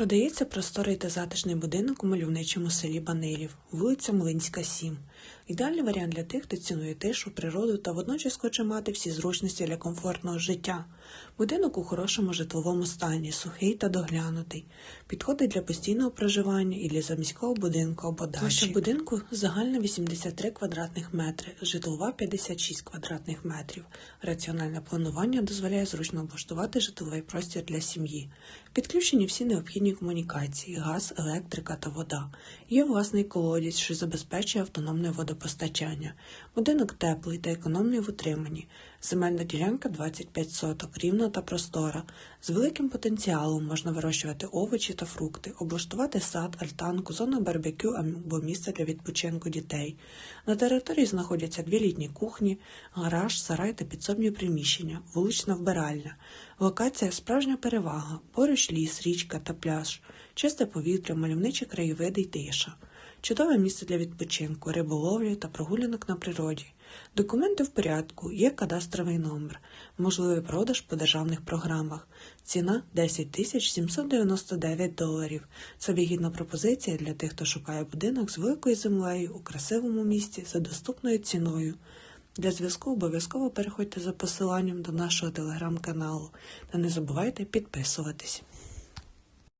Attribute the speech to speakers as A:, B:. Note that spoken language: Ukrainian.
A: Продається просторий та затишний будинок у мальовничому селі Банилів, вулиця Млинська, 7. Ідеальний варіант для тих, хто цінує тишу, природу та водночас хоче мати всі зручності для комфортного життя. Будинок у хорошому житловому стані, сухий та доглянутий. Підходить для постійного проживання і для заміського будинку або дачі. Площа будинку загальна 83 квадратних метри, житлова 56 квадратних метрів. Раціональне планування дозволяє зручно облаштувати житловий простір для сім'ї. Підключені всі необхідні комунікації, газ, електрика та вода. Є власний колодязь, що забезпечує автономне водопостачання. Будинок теплий та економний в утриманні. Земельна ділянка 25 соток, рівна та простора. З великим потенціалом можна вирощувати овочі та фрукти, облаштувати сад, альтанку, зону барбекю або місце для відпочинку дітей. На території знаходяться дві літні кухні, гараж, сарай та підсобні приміщення, вулична вбиральня. Локація справжня перевага, поруч ліс, річка та пляж, чисте повітря, мальовничі краєвиди й тиша. Чудове місце для відпочинку, риболовлі та прогулянок на природі. Документи в порядку, є кадастровий номер, можливий продаж по державних програмах. Ціна 10 тисяч 799 доларів. Це вигідна пропозиція для тих, хто шукає будинок з великою землею у красивому місті за доступною ціною. Для зв'язку обов'язково переходьте за посиланням до нашого телеграм-каналу та не забувайте підписуватись.